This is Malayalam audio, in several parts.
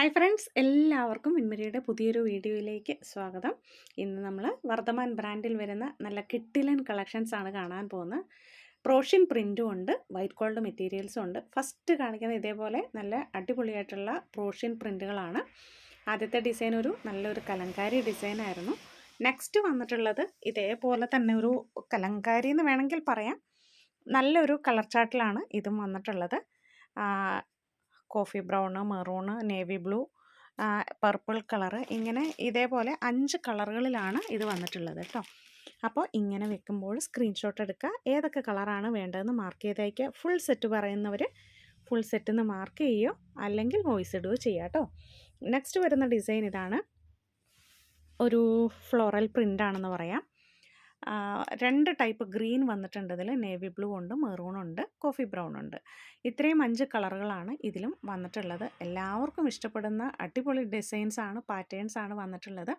ഹായ് ഫ്രണ്ട്സ് എല്ലാവർക്കും മിൻമരിയുടെ പുതിയൊരു വീഡിയോയിലേക്ക് സ്വാഗതം. ഇന്ന് നമ്മൾ വർദ്ധമാൻ ബ്രാൻഡിൽ വരുന്ന നല്ല കിട്ടിലൻ കളക്ഷൻസ് ആണ് കാണാൻ പോകുന്നത്. പ്രോഷ്യൻ പ്രിന്റും ഉണ്ട് വൈറ്റ് ഗോൾഡ് മെറ്റീരിയൽസും ഉണ്ട്. ഫസ്റ്റ് കാണിക്കുന്ന ഇതേപോലെ നല്ല അടിപൊളിയായിട്ടുള്ള പ്രോഷ്യൻ പ്രിന്റുകളാണ് ആദ്യത്തെ ഡിസൈൻ ഒരു നല്ലൊരു കലങ്കാരി ഡിസൈനായിരുന്നു നെക്സ്റ്റ് വന്നിട്ടുള്ളത് ഇതേപോലെ തന്നെ ഒരു കലങ്കാരി എന്ന് വേണമെങ്കിൽ പറയാം. നല്ലൊരു കളർ ചാർട്ടിലാണ് ഇതും വന്നിട്ടുള്ളത്. Coffee brown maroon navy blue purple colour ഇങ്ങനെ ഇതേപോലെ അഞ്ച് കളറുകളിലാണ് ഇത് വന്നിട്ടുള്ളത് കേട്ടോ അപ്പോൾ ഇങ്ങനെ വെക്കുമ്പോൾ സ്ക്രീൻഷോട്ട് എടുക്കുക. ഏതൊക്കെ കളറാണ് വേണ്ടതെന്ന് മാർക്ക് ചെയ്തേക്കുക ഫുൾ സെറ്റ് പറയുന്നവർ ഫുൾ സെറ്റ് എന്ന് മാർക്ക് ചെയ്യുകയോ അല്ലെങ്കിൽ വോയിസ് ഇടുകയോ ചെയ്യുക കേട്ടോ നെക്സ്റ്റ് വരുന്ന ഡിസൈൻ ഇതാണ്. ഒരു ഫ്ലോറൽ പ്രിന്റ് ആണെന്ന് പറയാം. രണ്ട് ടൈപ്പ് ഗ്രീൻ വന്നിട്ടുണ്ട്. ഇതിൽ നേവി ബ്ലൂ ഉണ്ട് മെറൂൺ ഉണ്ട് കോഫി ബ്രൗൺ ഉണ്ട്. ഇത്രയും അഞ്ച് കളറുകളാണ് ഇതിലും വന്നിട്ടുള്ളത്. എല്ലാവർക്കും ഇഷ്ടപ്പെടുന്ന അടിപൊളി ഡിസൈൻസ് ആണ് പാറ്റേൺസ് ആണ് വന്നിട്ടുള്ളത്.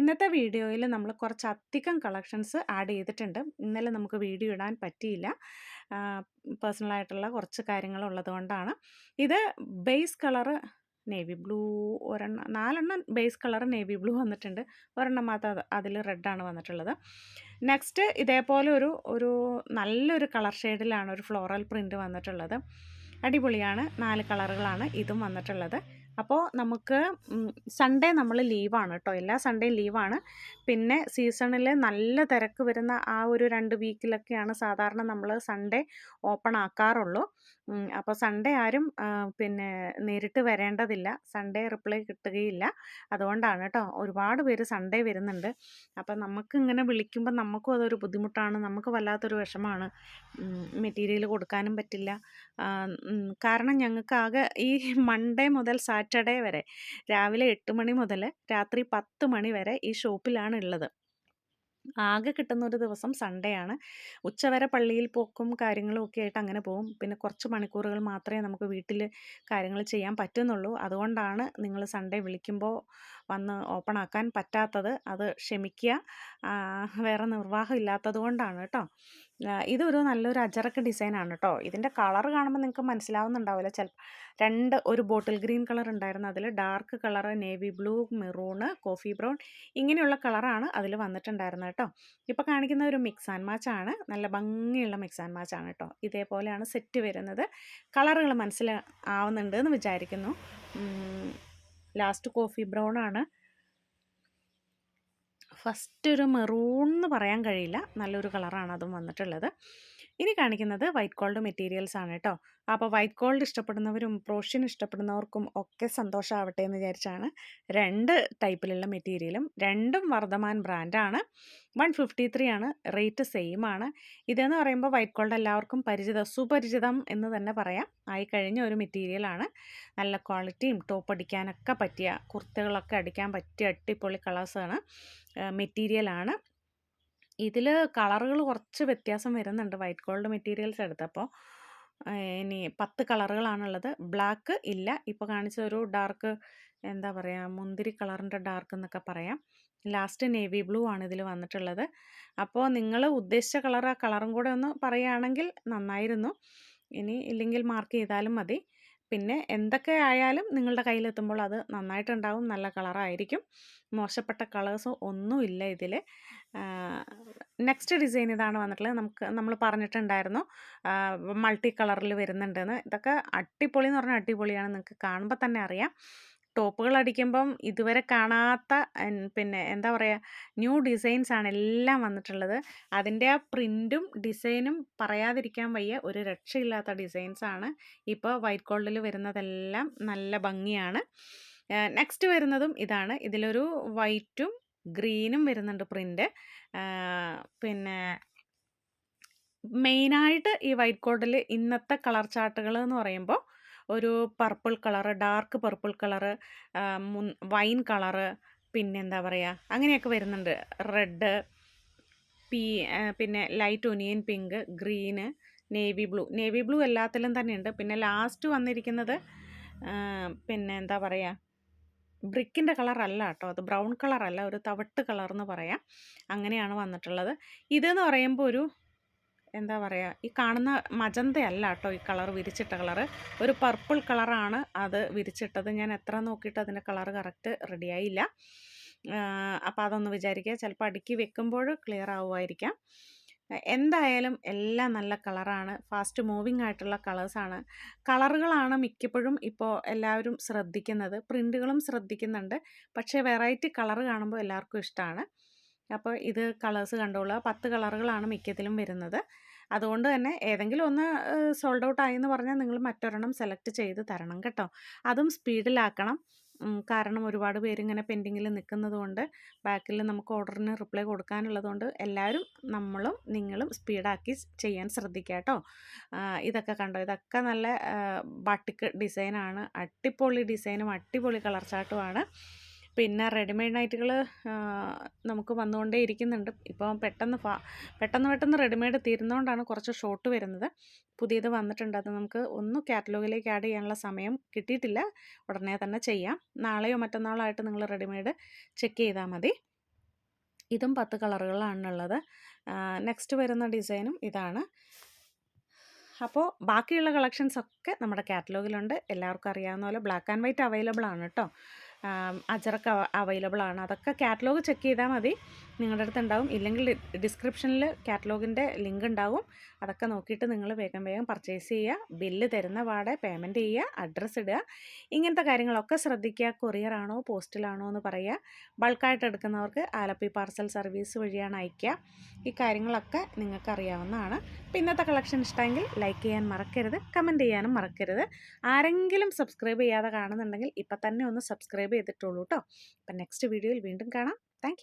ഇന്നത്തെ വീഡിയോയിൽ നമ്മൾ കുറച്ചധികം കളക്ഷൻസ് ആഡ് ചെയ്തിട്ടുണ്ട്. ഇന്നലെ നമുക്ക് വീഡിയോ ഇടാൻ പറ്റിയില്ല. പേഴ്സണലായിട്ടുള്ള കുറച്ച് കാര്യങ്ങൾ ഉള്ളതുകൊണ്ടാണ്. ഇത് ബേസ് കളറ് നേവി ബ്ലൂ ഒരെണ്ണം നാലെണ്ണം ബേസ് കളർ നേവി ബ്ലൂ വന്നിട്ടുണ്ട്. ഒരെണ്ണം മാത്രം അതിൽ റെഡാണ് വന്നിട്ടുള്ളത്. നെക്സ്റ്റ് ഇതേപോലെ ഒരു ഒരു നല്ലൊരു കളർ ഷെയ്ഡിലാണ് ഒരു ഫ്ലോറൽ പ്രിന്റ് വന്നിട്ടുള്ളത്. അടിപൊളിയാണ്. നാല് കളറുകളാണ് ഇതും വന്നിട്ടുള്ളത്. അപ്പോൾ നമുക്ക് സൺഡേ നമ്മൾ ലീവാണ് കേട്ടോ എല്ലാ സൺഡേയും ലീവാണ് പിന്നെ സീസണിൽ നല്ല തിരക്ക് വരുന്ന ആ ഒരു രണ്ട് വീക്കിലൊക്കെയാണ് സാധാരണ നമ്മൾ സൺഡേ ഓപ്പൺ ആക്കാറുള്ളൂ. അപ്പോൾ സൺഡേ ആരും പിന്നെ നേരിട്ട് വരേണ്ടതില്ല. സൺഡേ റിപ്ലൈ കിട്ടുകയില്ല. അതുകൊണ്ടാണ് കേട്ടോ ഒരുപാട് പേര് സൺഡേ വരുന്നുണ്ട്. അപ്പോൾ നമുക്ക് ഇങ്ങനെ വിളിക്കുമ്പോൾ നമുക്കും അതൊരു ബുദ്ധിമുട്ടാണ്. നമുക്ക് വല്ലാത്തൊരു വിഷമമാണ് മെറ്റീരിയൽ കൊടുക്കാനും പറ്റില്ല. കാരണം ഞങ്ങൾക്ക് ആകെ ഈ മൺഡേ മുതൽ സാറ്റർഡേ വരെ. രാവിലെ എട്ട് മണി മുതൽ രാത്രി പത്ത് മണി വരെ ഈ ഷോപ്പിലാണ് ഉള്ളത് ആകെ കിട്ടുന്ന ഒരു ദിവസം സൺഡേ ആണ്. ഉച്ചവരെ പള്ളിയിൽ പോക്കും കാര്യങ്ങളും ഒക്കെ ആയിട്ട് അങ്ങനെ പോകും. പിന്നെ കുറച്ച് മണിക്കൂറുകൾ മാത്രമേ നമുക്ക് വീട്ടിൽ കാര്യങ്ങൾ ചെയ്യാൻ പറ്റുന്നുള്ളൂ. അതുകൊണ്ടാണ് നിങ്ങൾ സൺഡേ വിളിക്കുമ്പോൾ വന്ന് ഓപ്പൺ ആക്കാൻ പറ്റാത്തത്. അത് ക്ഷമിക്കുക. വേറെ നിർവാഹം ഇല്ലാത്തത് കൊണ്ടാണ് കേട്ടോ. ഇതൊരു നല്ലൊരു അജറക്ക് ഡിസൈനാണ് കേട്ടോ ഇതിന്റെ കളർ കാണുമ്പോൾ നിങ്ങൾക്ക് മനസ്സിലാവുന്നുണ്ടാവില്ല. ചില രണ്ട് ഒരു ബോട്ടിൽ ഗ്രീൻ കളർ ഉണ്ടായിരുന്നു. അതിൽ dark colour navy blue maroon coffee brown ഇങ്ങനെയുള്ള കളറാണ് അതിൽ വന്നിട്ടുണ്ടായിരുന്നത് കേട്ടോ ഇപ്പോൾ കാണിക്കുന്ന ഒരു മിക്സ് ആൻഡ് മാച്ച് ആണ്. നല്ല ഭംഗിയുള്ള മിക്സ് ആൻഡ് മാച്ച് ആണ് കേട്ടോ ഇതേപോലെയാണ് സെറ്റ് വരുന്നത്. കളറുകൾ മനസ്സിലാവുന്നുണ്ട് എന്ന് വിചാരിക്കുന്നു. ലാസ്റ്റ് കോഫി ബ്രൗൺ ആണ്. ഫസ്റ്റ് ഒരു മെറൂൺ എന്ന് പറയാൻ കഴിയില്ല. നല്ലൊരു കളറാണ് അതും വന്നിട്ടുള്ളത്. ഇനി കാണിക്കുന്നത് വൈറ്റ് ഗോൾഡ് മെറ്റീരിയൽസ് ആണ് കേട്ടോ അപ്പോൾ വൈറ്റ് ഗോൾഡ് ഇഷ്ടപ്പെടുന്നവരും പ്രോഷ്യൻ ഇഷ്ടപ്പെടുന്നവർക്കും ഒക്കെ സന്തോഷമാവട്ടെ എന്ന് വിചാരിച്ചാണ് രണ്ട് ടൈപ്പിലുള്ള മെറ്റീരിയലും രണ്ടും വർദ്ധമാൻ ബ്രാൻഡാണ് വൺ ഫിഫ്റ്റി ത്രീ ആണ് റേറ്റ് സെയിം ആണ്. ഇതെന്ന് പറയുമ്പോൾ വൈറ്റ് ഗോൾഡ് എല്ലാവർക്കും പരിചിതം സുപരിചിതം എന്ന് തന്നെ പറയാം. ആയി കഴിഞ്ഞ ഒരു മെറ്റീരിയലാണ് നല്ല ക്വാളിറ്റിയും ടോപ്പ് അടിക്കാനൊക്കെ പറ്റിയ കുർത്തകളൊക്കെ അടിക്കാൻ പറ്റിയ അടിപൊളി കളേഴ്സാണ് മെറ്റീരിയലാണ് ഇതിൽ കളറുകൾ കുറച്ച് വ്യത്യാസം വരുന്നുണ്ട്. വൈറ്റ് ഗോൾഡ് മെറ്റീരിയൽസ് എടുത്തപ്പോൾ ഇനി പത്ത് കളറുകളാണുള്ളത്. ബ്ലാക്ക് ഇല്ല. ഇപ്പോൾ കാണിച്ച ഒരു ഡാർക്ക് എന്താ പറയുക മുന്തിരി കളറിന്റെ ഡാർക്ക് എന്നൊക്കെ പറയാം. ലാസ്റ്റ് നേവി ബ്ലൂ ആണ് ഇതിൽ വന്നിട്ടുള്ളത്. അപ്പോൾ നിങ്ങൾ ഉദ്ദേശിച്ച കളർ ആ കളറും കൂടെ ഒന്ന് പറയുകയാണെങ്കിൽ നന്നായിരുന്നു. ഇനി ഇല്ലെങ്കിൽ മാർക്ക് ചെയ്താലും മതി. പിന്നെ എന്തൊക്കെ ആയാലും നിങ്ങളുടെ കയ്യിലെത്തുമ്പോൾ അത് നന്നായിട്ടുണ്ടാവും നല്ല കളറായിരിക്കും. മോശപ്പെട്ട കളേഴ്സ് ഒന്നുമില്ല ഇതിൽ നെക്സ്റ്റ് ഡിസൈൻ ഇതാണ് വന്നിട്ടുള്ളത്. നമുക്ക് നമ്മൾ പറഞ്ഞിട്ടുണ്ടായിരുന്നു മൾട്ടി കളറിൽ വരുന്നുണ്ടെന്ന്. ഇതൊക്കെ അടിപൊളി എന്ന് പറഞ്ഞാൽ അടിപൊളിയാണ്. നിങ്ങൾക്ക് കാണുമ്പോൾ തന്നെ അറിയാം. ടോപ്പുകൾ അടിക്കുമ്പം ഇതുവരെ കാണാത്ത പിന്നെ എന്താ പറയുക ന്യൂ ഡിസൈൻസാണ് എല്ലാം വന്നിട്ടുള്ളത്. അതിന്റെ ആ പ്രിന്റും ഡിസൈനും പറയാതിരിക്കാൻ വയ്യ. ഒരു രക്ഷയില്ലാത്ത ഡിസൈൻസാണ് ഇപ്പോൾ വൈറ്റ് ഗോൾഡിൽ വരുന്നതെല്ലാം നല്ല ഭംഗിയാണ്. നെക്സ്റ്റ് വരുന്നതും ഇതാണ്. ഇതിലൊരു വൈറ്റും ഗ്രീനും വരുന്നുണ്ട് പ്രിന്റ് പിന്നെ മെയിനായിട്ട് ഈ വൈറ്റ് ഗോൾഡിൽ ഇന്നത്തെ കളർ ചാർട്ടുകൾ എന്ന് പറയുമ്പോൾ ഒരു purple colour dark purple colour wine colour പിന്നെന്താ പറയുക അങ്ങനെയൊക്കെ വരുന്നുണ്ട്. റെഡ് പീ പിന്നെ light onion pink green navy blue navy blue എല്ലാത്തിലും തന്നെയുണ്ട്. പിന്നെ ലാസ്റ്റ് വന്നിരിക്കുന്നത് പിന്നെ എന്താ പറയുക ബ്രിക്കിന്റെ കളറല്ല കേട്ടോ. അത് ബ്രൗൺ കളറല്ല ഒരു തവിട്ട് കളർ എന്ന് പറയാം. അങ്ങനെയാണ് വന്നിട്ടുള്ളത്. ഇതെന്ന് പറയുമ്പോൾ ഒരു എന്താ പറയുക ഈ കാണുന്ന മജന്തയല്ല കേട്ടോ ഈ കളർ വിരിച്ചിട്ട കളറ്. ഒരു പർപ്പിൾ കളറാണ് അത് വിരിച്ചിട്ടത്. ഞാൻ എത്ര നോക്കിയിട്ട് അതിന്റെ കളർ കറക്റ്റ് റെഡിയായില്ല അപ്പോൾ അതൊന്ന് വിചാരിക്കുക. ചിലപ്പോൾ അടുക്കി വെക്കുമ്പോൾ ക്ലിയർ ആവുമായിരിക്കാം. എന്തായാലും എല്ലാം നല്ല കളറാണ്. ഫാസ്റ്റ് മൂവിങ് ആയിട്ടുള്ള കളേഴ്സാണ് കളറുകളാണ് മിക്കപ്പോഴും ഇപ്പോൾ എല്ലാവരും ശ്രദ്ധിക്കുന്നത്. പ്രിന്റുകളും ശ്രദ്ധിക്കുന്നുണ്ട്. പക്ഷേ വെറൈറ്റി കളറ് കാണുമ്പോൾ എല്ലാവർക്കും ഇഷ്ടമാണ് അപ്പോൾ ഇത് കളേഴ്സ് കണ്ടോളുക പത്ത് കളറുകളാണ് മിക്കതിലും വരുന്നത്. അതുകൊണ്ട് തന്നെ ഏതെങ്കിലും ഒന്ന് സോൾഡ് ഔട്ട് ആയി എന്ന് പറഞ്ഞാൽ നിങ്ങൾ മറ്റൊരെണ്ണം സെലക്ട് ചെയ്ത് തരണം കേട്ടോ. അതും സ്പീഡിലാക്കണം. കാരണം ഒരുപാട് പേരിങ്ങനെ പെൻഡിങ്ങിൽ നിൽക്കുന്നത് കൊണ്ട് ബാക്കിൽ നമുക്ക് ഓർഡറിന് റിപ്ലൈ കൊടുക്കാനുള്ളതുകൊണ്ട് എല്ലാവരും നമ്മളും നിങ്ങളും സ്പീഡാക്കി ചെയ്യാൻ ശ്രദ്ധിക്കുക കേട്ടോ. ഇതൊക്കെ കണ്ടോ? ഇതൊക്കെ നല്ല ബാട്ടിക്ക് ഡിസൈനാണ്. അടിപൊളി ഡിസൈനും അടിപൊളി കളർ ചാർട്ടുമാണ് പിന്നെ റെഡിമെയ്ഡ് നൈറ്റുകൾ നമുക്ക് വന്നുകൊണ്ടേ ഇരിക്കുന്നുണ്ട്. ഇപ്പോൾ പെട്ടെന്ന് ഫാ പെട്ടെന്ന് പെട്ടെന്ന് റെഡിമെയ്ഡ് തീരുന്നതുകൊണ്ടാണ് കുറച്ച് ഷോർട്ട് വരുന്നത്. പുതിയത് വന്നിട്ടുണ്ട്. അത് നമുക്ക് ഒന്ന് കാറ്റലോഗിലേക്ക് ആഡ് ചെയ്യാനുള്ള സമയം കിട്ടിയിട്ടില്ല. ഉടനെ തന്നെ ചെയ്യാം. നാളെയോ മറ്റന്നാളോ ആയിട്ട് നിങ്ങൾ റെഡിമെയ്ഡ് ചെക്ക് ചെയ്താൽ മതി. ഇതും പത്ത് കളറുകളാണുള്ളത് നെക്സ്റ്റ് വരുന്ന ഡിസൈനും ഇതാണ്. അപ്പോൾ ബാക്കിയുള്ള കളക്ഷൻസ് ഒക്കെ നമ്മുടെ കാറ്റലോഗിലുണ്ട്. എല്ലാവർക്കും അറിയാവുന്ന പോലെ ബ്ലാക്ക് ആൻഡ് വൈറ്റ് അവൈലബിൾ ആണ് കേട്ടോ. അജറക്ക് അവൈലബിൾ ആണ്. അതൊക്കെ കാറ്റലോഗ് ചെക്ക് ചെയ്താൽ മതി. നിങ്ങളുടെ അടുത്ത് ഉണ്ടാവും. ഇല്ലെങ്കിൽ ഡിസ്ക്രിപ്ഷനിൽ കാറ്റലോഗിന്റെ ലിങ്ക് ഉണ്ടാവും. അതൊക്കെ നോക്കിയിട്ട് നിങ്ങൾ വേഗം വേഗം പർച്ചേസ് ചെയ്യുക. ബില്ല് തരുന്ന പാടെ പേയ്മെന്റ് ചെയ്യുക. അഡ്രസ്സ് ഇടുക. ഇങ്ങനത്തെ കാര്യങ്ങളൊക്കെ ശ്രദ്ധിക്കുക. കൊറിയറാണോ പോസ്റ്റിലാണോ എന്ന് പറയുക. ബൾക്കായിട്ട് എടുക്കുന്നവർക്ക് ആലപ്പി പാർസൽ സർവീസ് വഴിയാണ് അയക്കുക. ഈ കാര്യങ്ങളൊക്കെ നിങ്ങൾക്ക് അറിയാവുന്നതാണ്. അപ്പോൾ ഇന്നത്തെ കളക്ഷൻ ഇഷ്ടമെങ്കിൽ ലൈക്ക് ചെയ്യാൻ മറക്കരുത് കമന്റ് ചെയ്യാനും മറക്കരുത്. ആരെങ്കിലും സബ്സ്ക്രൈബ് ചെയ്യാതെ കാണുന്നുണ്ടെങ്കിൽ ഇപ്പം തന്നെ ഒന്ന് സബ്സ്ക്രൈബ് ചെയ്തിട്ടുള്ളൂ കേട്ടോ അപ്പം നെക്സ്റ്റ് വീഡിയോയിൽ വീണ്ടും കാണാം. താങ്ക്